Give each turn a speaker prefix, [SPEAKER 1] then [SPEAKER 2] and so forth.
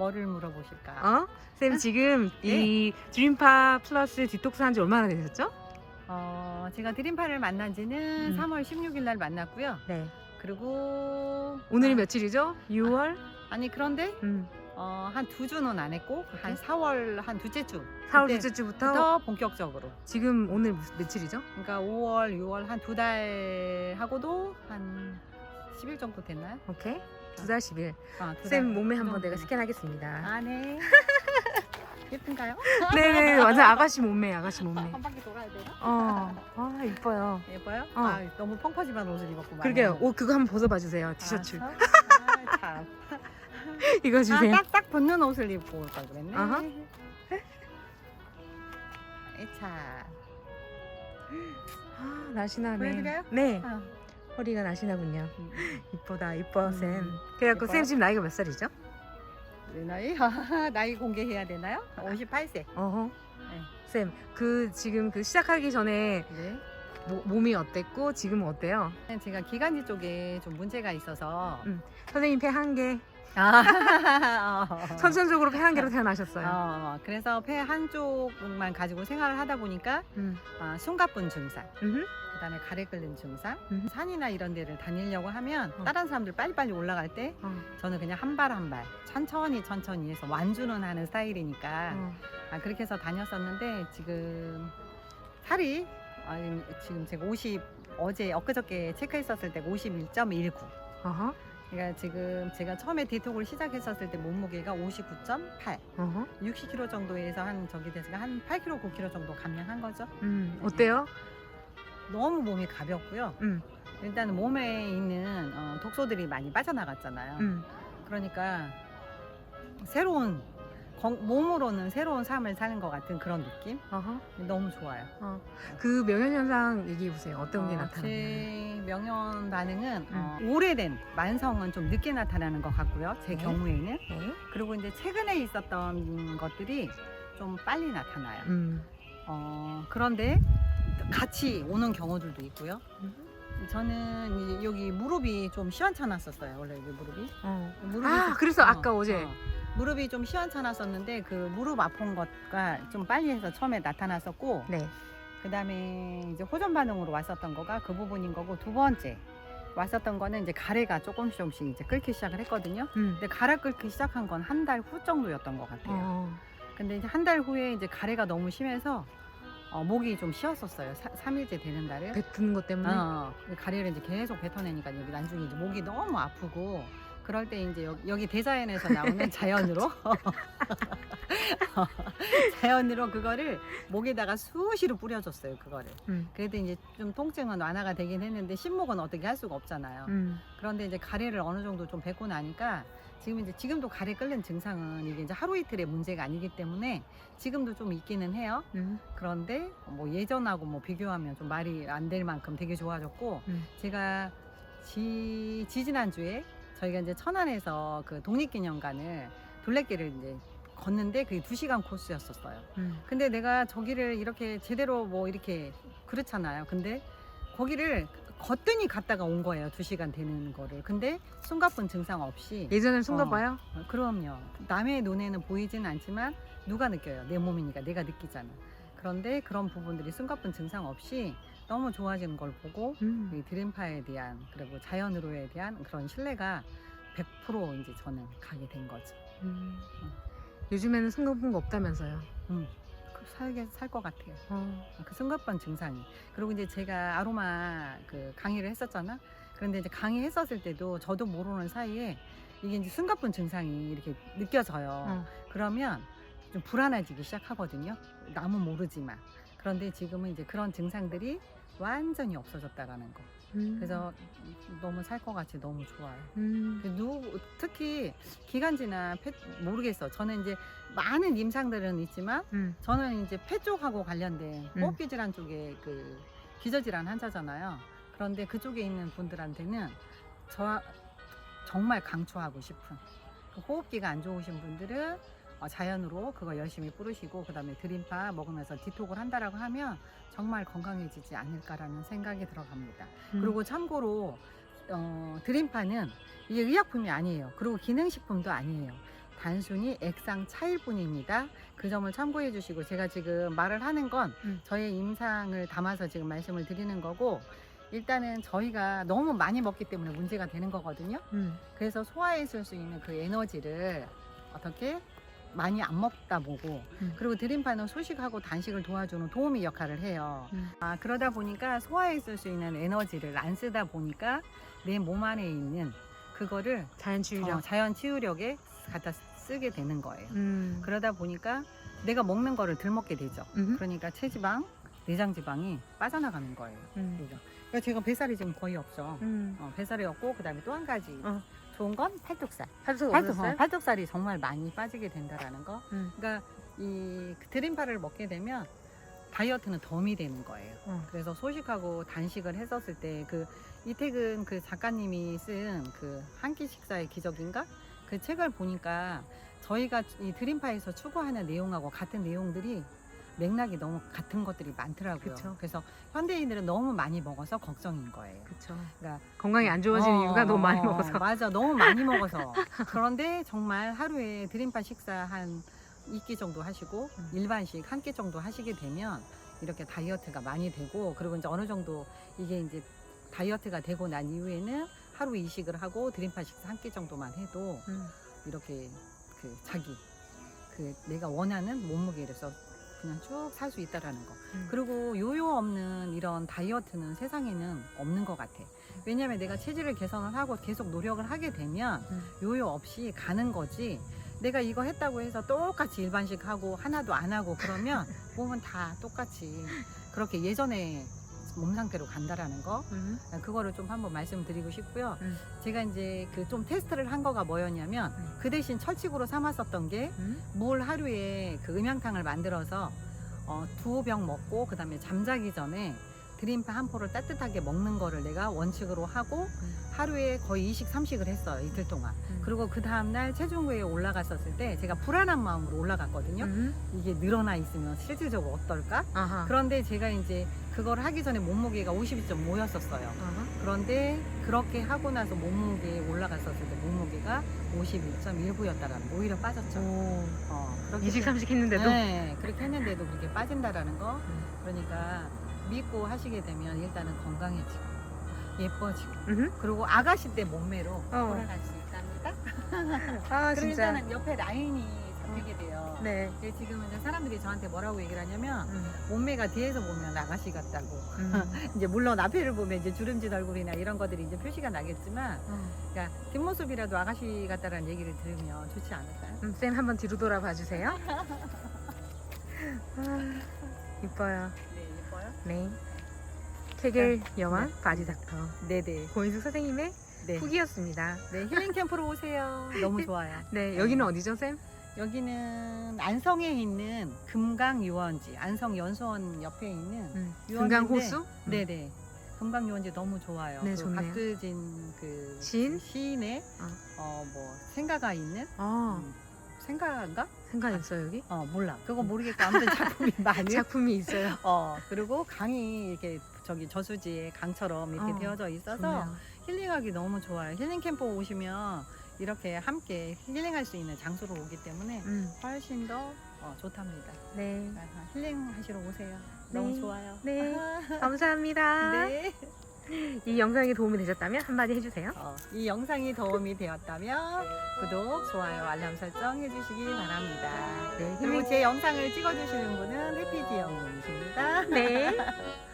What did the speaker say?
[SPEAKER 1] 뭐를 물어보실까?
[SPEAKER 2] 어? 쌤 지금 이 드림파 플러스 디톡스 한 지 얼마나 되셨죠?
[SPEAKER 1] 어, 제가 드림파를 만난 지는
[SPEAKER 2] 음.
[SPEAKER 1] 3월 16일 날 만났고요.
[SPEAKER 2] 네.
[SPEAKER 1] 그리고
[SPEAKER 2] 오늘이
[SPEAKER 1] 아,
[SPEAKER 2] 며칠이죠? 6월?
[SPEAKER 1] 아니 그런데
[SPEAKER 2] 음.
[SPEAKER 1] 어, 한 두 주는 안 했고 한 4월 한 둘째 주
[SPEAKER 2] 4월
[SPEAKER 1] 그때-
[SPEAKER 2] 둘째 주부터
[SPEAKER 1] 부터 본격적으로.
[SPEAKER 2] 지금 오늘 무슨- 며칠이죠?
[SPEAKER 1] 그러니까 5월, 6월 한 두 달 하고도 한 10일 정도 됐나요?
[SPEAKER 2] 오케이. 두달 10일.
[SPEAKER 1] 아, 두 달. 쌤그
[SPEAKER 2] 한번 내가
[SPEAKER 1] 정도.
[SPEAKER 2] 스캔하겠습니다.
[SPEAKER 1] 아, 네. 예쁜가요?
[SPEAKER 2] 네네 완전 아가씨 몸매 아가씨 몸매.
[SPEAKER 1] 한 바퀴 돌아야 되나?
[SPEAKER 2] 어. 아 이뻐요.
[SPEAKER 1] 예뻐요?
[SPEAKER 2] 어.
[SPEAKER 1] 아, 너무 펑퍼짐한 옷을 입었구만.
[SPEAKER 2] 그러게요. 옷 그거 한번 벗어봐 주세요. 티셔츠.
[SPEAKER 1] 알았어? 아, 참.
[SPEAKER 2] 이거 주세요.
[SPEAKER 1] 아, 딱딱 붙는 옷을 입고 올 걸 그랬네.
[SPEAKER 2] 아하.
[SPEAKER 1] 자,
[SPEAKER 2] 아 날씬하네.
[SPEAKER 1] 보여드려요?
[SPEAKER 2] 네.
[SPEAKER 1] 어.
[SPEAKER 2] 허리가 날씬하군요. 이쁘다 이뻐
[SPEAKER 1] 음.
[SPEAKER 2] 쌤. 그래갖고
[SPEAKER 1] 예뻐요?
[SPEAKER 2] 쌤 지금 나이가 몇 살이죠?
[SPEAKER 1] 내 나이? 나이 공개해야 되나요? 58세.
[SPEAKER 2] 어허.
[SPEAKER 1] 네.
[SPEAKER 2] 쌤, 그 지금 그 시작하기 전에
[SPEAKER 1] 네.
[SPEAKER 2] 모- 몸이 어땠고 지금은 어때요?
[SPEAKER 1] 제가 기관지 쪽에 좀 문제가 있어서
[SPEAKER 2] 음. 선생님 폐 한 개,
[SPEAKER 1] 아, 어.
[SPEAKER 2] 선천적으로 폐 한 개로 태어나셨어요.
[SPEAKER 1] 어, 그래서 폐 한쪽만 가지고 생활을 하다 보니까
[SPEAKER 2] 음.
[SPEAKER 1] 아, 숨가쁜 증상,
[SPEAKER 2] 음흠.
[SPEAKER 1] 그다음에 가래 끓는 증상,
[SPEAKER 2] 음.
[SPEAKER 1] 산이나 이런 데를 다니려고 하면
[SPEAKER 2] 어.
[SPEAKER 1] 다른 사람들 빨리빨리 올라갈 때
[SPEAKER 2] 어.
[SPEAKER 1] 저는 그냥 한 발 한 발 천천히 천천히 해서 완주는 하는 스타일이니까
[SPEAKER 2] 어.
[SPEAKER 1] 아, 그렇게 해서 다녔었는데 지금 살이 아, 지금 제가 50 어제 엊그저께 체크했었을 때 51.19
[SPEAKER 2] 어허.
[SPEAKER 1] 그러니까 지금 제가 처음에 디톡을 시작했었을 때 몸무게가 59.8
[SPEAKER 2] 어허.
[SPEAKER 1] 60kg 정도에서 한 저기 돼서 한 8kg 9kg 정도 감량한 거죠
[SPEAKER 2] 음. 어때요?
[SPEAKER 1] 너무 몸이 가볍고요
[SPEAKER 2] 음.
[SPEAKER 1] 일단 몸에 있는 어, 독소들이 많이 빠져나갔잖아요
[SPEAKER 2] 음.
[SPEAKER 1] 그러니까 새로운 건- 몸으로는 새로운 삶을 사는 것 같은 그런 느낌
[SPEAKER 2] 어허.
[SPEAKER 1] 너무 좋아요.
[SPEAKER 2] 어. 그 명현 현상 얘기해 보세요. 어떤 게
[SPEAKER 1] 어,
[SPEAKER 2] 나타나요?
[SPEAKER 1] 제 명현 반응은 어, 오래된 만성은 좀 늦게 나타나는 것 같고요. 제
[SPEAKER 2] 네.
[SPEAKER 1] 경우에는
[SPEAKER 2] 네.
[SPEAKER 1] 그리고 이제 최근에 있었던 것들이 좀 빨리 나타나요.
[SPEAKER 2] 음.
[SPEAKER 1] 어, 그런데 같이 오는 경우들도 있고요.
[SPEAKER 2] 음.
[SPEAKER 1] 저는 이제 여기 무릎이 좀 시원찮았었어요. 원래 여기 무릎이.
[SPEAKER 2] 어.
[SPEAKER 1] 무릎이
[SPEAKER 2] 아,
[SPEAKER 1] 좀-
[SPEAKER 2] 그래서
[SPEAKER 1] 어,
[SPEAKER 2] 아까 어제
[SPEAKER 1] 어. 무릎이 좀 시원찮았었는데 그 무릎 아픈 것과 좀 빨리 해서 처음에 나타났었고
[SPEAKER 2] 네.
[SPEAKER 1] 그다음에 이제 호전 반응으로 왔었던 거가 그 부분인 거고 두 번째 왔었던 거는 이제 가래가 조금씩 조금씩 이제 끓기 시작을 했거든요.
[SPEAKER 2] 음.
[SPEAKER 1] 근데 가래 끓기 시작한 건 한 달 후 정도였던 것 같아요.
[SPEAKER 2] 어.
[SPEAKER 1] 근데 이제 한 달 후에 이제 가래가 너무 심해서 어, 목이 좀 쉬었었어요. 사, 3일째 되는 달에.
[SPEAKER 2] 뱉는 것 때문에.
[SPEAKER 1] 어, 그 가래를 이제 계속 뱉어내니까 여기 나중에 이제 목이 너무 아프고 그럴 때 이제 여기, 여기 대자연에서 나오는 자연으로 자연으로 그거를 목에다가 수시로 뿌려줬어요 그거를
[SPEAKER 2] 음.
[SPEAKER 1] 그래도 이제 좀 통증은 완화가 되긴 했는데 신목은 어떻게 할 수가 없잖아요
[SPEAKER 2] 음.
[SPEAKER 1] 그런데 이제 가래를 어느 정도 좀 뱉고 나니까 지금 이제 지금도 가래 끓는 증상은 이게 이제 하루 이틀의 문제가 아니기 때문에 지금도 좀 있기는 해요
[SPEAKER 2] 음.
[SPEAKER 1] 그런데 뭐 예전하고 뭐 비교하면 좀 말이 안 될 만큼 되게 좋아졌고
[SPEAKER 2] 음.
[SPEAKER 1] 제가 지, 지지난주에 저희가 이제 천안에서 그 독립기념관을 둘레길을 이제 걷는데 그게 두 시간 코스였었어요.
[SPEAKER 2] 음.
[SPEAKER 1] 근데 내가 저기를 이렇게 제대로 뭐 이렇게 그렇잖아요. 근데 거기를 걷더니 갔다가 온 거예요. 두 시간 되는 거를. 근데 숨가쁜 증상 없이
[SPEAKER 2] 예전엔 숨가봐요.
[SPEAKER 1] 어, 그럼요. 남의 눈에는 보이진 않지만 누가 느껴요? 내 몸이니까 내가 느끼잖아. 그런데 그런 부분들이 숨가쁜 증상 없이 너무 좋아지는 걸 보고
[SPEAKER 2] 음.
[SPEAKER 1] 이 드림파에 대한 그리고 자연으로에 대한 그런 신뢰가 100% 이제 저는 가게 된 거죠.
[SPEAKER 2] 음. 요즘에는 거 없다면서요.
[SPEAKER 1] 음, 그 살게 살 것 같아요.
[SPEAKER 2] 어.
[SPEAKER 1] 그 숨가쁜 증상이. 그리고 이제 제가 아로마 그 강의를 했었잖아. 그런데 이제 강의했었을 때도 저도 모르는 사이에 이게 이제 숨가쁜 증상이 이렇게 느껴져요.
[SPEAKER 2] 어.
[SPEAKER 1] 그러면 좀 불안해지기 시작하거든요. 남은 모르지만. 그런데 지금은 이제 그런 증상들이 완전히 없어졌다라는 거.
[SPEAKER 2] 음.
[SPEAKER 1] 그래서 너무 살 것 같이 너무 좋아요.
[SPEAKER 2] 음.
[SPEAKER 1] 그누 특히 기관지나 폐 모르겠어. 저는 이제 많은 임상들은 있지만
[SPEAKER 2] 음.
[SPEAKER 1] 저는 이제 폐 쪽하고 관련된
[SPEAKER 2] 음.
[SPEAKER 1] 호흡기 질환 쪽에 그 기저질환 환자잖아요. 그런데 그쪽에 있는 분들한테는 저 정말 강추하고 싶은 그 호흡기가 안 좋으신 분들은 어, 자연으로 그거 열심히 뿌리시고 그 다음에 드림파 먹으면서 디톡을 한다라고 하면 정말 건강해지지 않을까라는 생각이 들어갑니다.
[SPEAKER 2] 음.
[SPEAKER 1] 그리고 참고로 어, 드림파는 이게 의약품이 아니에요. 그리고 기능식품도 아니에요. 단순히 액상 차일 뿐입니다. 그 점을 참고해 주시고 제가 지금 말을 하는 건
[SPEAKER 2] 음.
[SPEAKER 1] 저의 임상을 담아서 지금 말씀을 드리는 거고 일단은 저희가 너무 많이 먹기 때문에 문제가 되는 거거든요.
[SPEAKER 2] 음.
[SPEAKER 1] 그래서 소화했을 수 있는 그 에너지를 어떻게 많이 안 먹다 보고
[SPEAKER 2] 음.
[SPEAKER 1] 그리고 드림파는 소식하고 단식을 도와주는 도우미 역할을 해요.
[SPEAKER 2] 음.
[SPEAKER 1] 아, 그러다 보니까 소화했을 수 있는 에너지를 안 쓰다 보니까 내 몸 안에 있는 그거를
[SPEAKER 2] 자연 치유력.
[SPEAKER 1] 어, 자연 치유력에 갖다 쓰게 되는 거예요.
[SPEAKER 2] 음.
[SPEAKER 1] 그러다 보니까 내가 먹는 거를 덜 먹게 되죠.
[SPEAKER 2] 음.
[SPEAKER 1] 그러니까 체지방, 내장 지방이 빠져나가는 거예요.
[SPEAKER 2] 음.
[SPEAKER 1] 그죠? 그러니까 제가 뱃살이 지금 거의 없죠.
[SPEAKER 2] 음.
[SPEAKER 1] 어, 뱃살이 없고 그다음에 또 한 가지
[SPEAKER 2] 어.
[SPEAKER 1] 좋은 건 팔뚝살.
[SPEAKER 2] 팔뚝
[SPEAKER 1] 팔뚝,
[SPEAKER 2] 없었어요?
[SPEAKER 1] 어, 팔뚝살 이 정말 많이 빠지게 된다라는 거.
[SPEAKER 2] 음.
[SPEAKER 1] 그러니까 이 드림파를 먹게 되면 다이어트는 덤이 되는 거예요.
[SPEAKER 2] 어.
[SPEAKER 1] 그래서 소식하고 단식을 했었을 때 그 이태근 그 작가님이 쓴 그 한 끼 식사의 기적인가 그 책을 보니까 저희가 이 드림파에서 추구하는 내용하고 같은 내용들이 맥락이 너무 같은 것들이 많더라고요.
[SPEAKER 2] 그쵸.
[SPEAKER 1] 그래서 현대인들은 너무 많이 먹어서 걱정인 거예요.
[SPEAKER 2] 그쵸.
[SPEAKER 1] 그러니까
[SPEAKER 2] 건강이 안 좋아지는
[SPEAKER 1] 어,
[SPEAKER 2] 이유가 너무 많이
[SPEAKER 1] 어,
[SPEAKER 2] 먹어서.
[SPEAKER 1] 맞아 너무 많이 먹어서 그런데 정말 하루에 드림파 식사 한 2끼 정도 하시고
[SPEAKER 2] 음.
[SPEAKER 1] 일반식 한 끼 정도 하시게 되면 이렇게 다이어트가 많이 되고 그리고 이제 어느 정도 이게 이제 다이어트가 되고 난 이후에는 하루 이식을 하고 드림파 식사 한 끼 정도만 해도
[SPEAKER 2] 음.
[SPEAKER 1] 이렇게 그 자기 그 내가 원하는 몸무게에서 그냥 쭉 살 수 있다라는 거.
[SPEAKER 2] 음.
[SPEAKER 1] 그리고 요요 없는 이런 다이어트는 세상에는 없는 것 같아. 왜냐하면 내가 체질을 개선을 하고 계속 노력을 하게 되면
[SPEAKER 2] 음.
[SPEAKER 1] 요요 없이 가는 거지. 내가 이거 했다고 해서 똑같이 일반식 하고 하나도 안 하고 그러면 몸은 다 똑같이 그렇게 예전에 몸 상태로 간다라는 거.
[SPEAKER 2] 음.
[SPEAKER 1] 그거를 좀 한번 말씀드리고 싶고요.
[SPEAKER 2] 음.
[SPEAKER 1] 제가 이제 그 좀 테스트를 한 거가 뭐였냐면
[SPEAKER 2] 음.
[SPEAKER 1] 그 대신 철칙으로 삼았었던 게
[SPEAKER 2] 음.
[SPEAKER 1] 물 하루에 그 음양탕을 만들어서 어, 두어 병 먹고 그 다음에 잠자기 전에 드림파 한 포를 따뜻하게 먹는 거를 내가 원칙으로 하고 하루에 거의 2식, 3식을 했어요 이틀 동안
[SPEAKER 2] 음.
[SPEAKER 1] 그리고 그 다음날 체중계에 올라갔었을 때 제가 불안한 마음으로 올라갔거든요
[SPEAKER 2] 음.
[SPEAKER 1] 이게 늘어나 있으면 실질적으로 어떨까
[SPEAKER 2] 아하.
[SPEAKER 1] 그런데 제가 이제 그걸 하기 전에 몸무게가 52.5였었어요
[SPEAKER 2] 아하.
[SPEAKER 1] 그런데 그렇게 하고 나서 몸무게에 올라갔었을 때 몸무게가 51.19였다라는 오히려 빠졌죠
[SPEAKER 2] 오.
[SPEAKER 1] 어, 그렇게
[SPEAKER 2] 이식 삼식 했는데도.
[SPEAKER 1] 네, 그렇게 했는데도 그렇게 빠진다라는 거.
[SPEAKER 2] 음.
[SPEAKER 1] 그러니까 믿고 하시게 되면 일단은 건강해지고 예뻐지고
[SPEAKER 2] 음.
[SPEAKER 1] 그리고 아가씨 때 몸매로
[SPEAKER 2] 어.
[SPEAKER 1] 돌아갈 수 있답니다.
[SPEAKER 2] 아
[SPEAKER 1] 그리고
[SPEAKER 2] 진짜.
[SPEAKER 1] 일단은 옆에 라인이 잡히게 돼요.
[SPEAKER 2] 네.
[SPEAKER 1] 근데 지금은 이제 사람들이 저한테 뭐라고 얘기를 하냐면
[SPEAKER 2] 음.
[SPEAKER 1] 몸매가 뒤에서 보면 아가씨 같다고.
[SPEAKER 2] 음.
[SPEAKER 1] 이제 물론 앞에를 보면 이제 주름진 얼굴이나 이런 것들이 이제 표시가 나겠지만,
[SPEAKER 2] 어.
[SPEAKER 1] 그러니까 뒷모습이라도 아가씨 같다라는 얘기를 들으면 좋지 않을까요?
[SPEAKER 2] 음, 쌤 한번 뒤로 돌아봐 주세요. 아, 이뻐요.
[SPEAKER 1] 네.
[SPEAKER 2] 네. 케겔 여왕 바지 닥터
[SPEAKER 1] 네네.
[SPEAKER 2] 고인숙 선생님의
[SPEAKER 1] 네.
[SPEAKER 2] 후기였습니다.
[SPEAKER 1] 네, 힐링 캠프로 오세요. 너무 좋아요.
[SPEAKER 2] 네, 여기는 어디죠, 쌤?
[SPEAKER 1] 여기는 안성에 있는 금강 유원지, 안성 연수원 옆에 있는
[SPEAKER 2] 음,
[SPEAKER 1] 유원지인데,
[SPEAKER 2] 금강 호수?
[SPEAKER 1] 네네. 금강 유원지 너무 좋아요.
[SPEAKER 2] 네,
[SPEAKER 1] 그
[SPEAKER 2] 좋네요.
[SPEAKER 1] 박두진 그
[SPEAKER 2] 시인?
[SPEAKER 1] 시인의
[SPEAKER 2] 어.
[SPEAKER 1] 어 뭐 생가가 있는
[SPEAKER 2] 어,
[SPEAKER 1] 음, 생가인가?
[SPEAKER 2] 생각 있어요 여기?
[SPEAKER 1] 어 몰라. 그거 모르겠고 아무튼 작품이 많이.
[SPEAKER 2] 작품이 있어요.
[SPEAKER 1] 어 그리고 강이 이렇게 저기 저수지에 강처럼 이렇게
[SPEAKER 2] 어,
[SPEAKER 1] 되어져 있어서
[SPEAKER 2] 좋네요.
[SPEAKER 1] 힐링하기 너무 좋아요. 힐링 캠프 오시면 이렇게 함께 힐링할 수 있는 장소로 오기 때문에
[SPEAKER 2] 음,
[SPEAKER 1] 훨씬 더 어, 좋답니다.
[SPEAKER 2] 네,
[SPEAKER 1] 아하, 힐링 하시러 오세요. 너무
[SPEAKER 2] 네.
[SPEAKER 1] 좋아요.
[SPEAKER 2] 네.
[SPEAKER 1] 아하.
[SPEAKER 2] 감사합니다.
[SPEAKER 1] 네.
[SPEAKER 2] 이 영상이 도움이 되셨다면 한마디 해주세요.
[SPEAKER 1] 어, 이 영상이 도움이 되었다면 구독, 좋아요, 알람 설정 해주시기 바랍니다.
[SPEAKER 2] 네,
[SPEAKER 1] 그리고 제 영상을 찍어주시는 분은 해피지 영님이십니다.
[SPEAKER 2] 네.